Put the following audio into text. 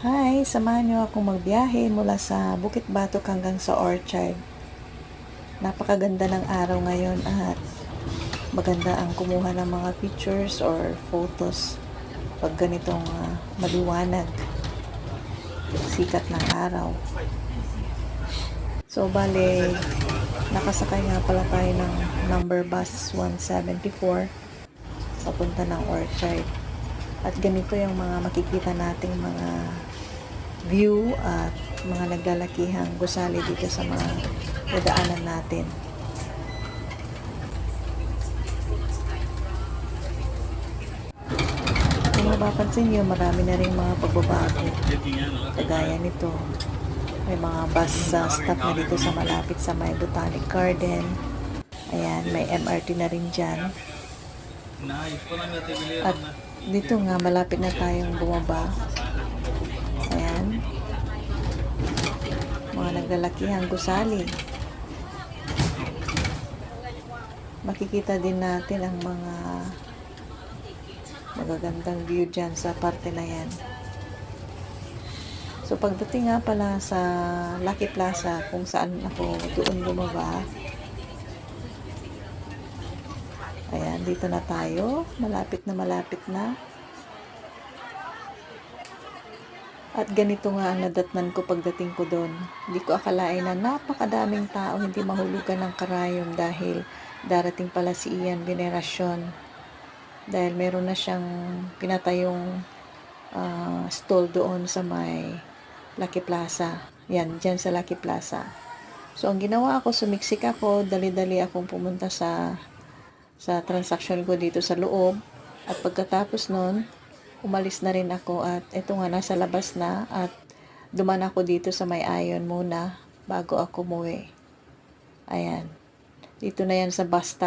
Hi, samahan niyo akong magbiyahe mula sa Bukit Batok hanggang sa Orchard. Napakaganda ng araw ngayon at maganda ang kumuha ng mga pictures or photos pag ganitong ah, maliwanag sikat ng araw. So, bale, nakasakay nga pala tayo ng number bus 174 papunta ng Orchard. At ganito yung mga makikita nating mga view at mga naglalakihang gusali dito sa mga dadaanan natin. Kung mapapansin nyo, marami na rin mga pagbabago. Kagaya nito, may mga bus sa stop na dito sa malapit sa may Botanic Garden. Ayan, may MRT na rin dyan. At dito nga, malapit na tayong bumaba. Ayan. Mga naglalakihang gusali. Makikita din natin ang mga magagandang view dyan sa parte na yan. So pagdating nga pala sa Lucky Plaza kung saan ako doon bumaba, Ayan, dito na tayo. Malapit na malapit na. At ganito nga ang nadatnan ko pagdating ko doon. Hindi ko akalain na napakadaming tao hindi mahulugan ng karayom dahil darating pala si Ian Venerasyon. Dahil meron na siyang pinatayong ah, stall doon sa may Lucky Plaza. Yan, dyan sa Lucky Plaza. So, ang ginawa ko, sumiksik ako, dali-dali akong pumunta sa sa transaction ko dito sa loob. At pagkatapos nun, umalis na rin ako at eto nga nasa labas na at duman ako dito sa may ayon muna bago ako muwi. Ayan. Dito na yan sa stop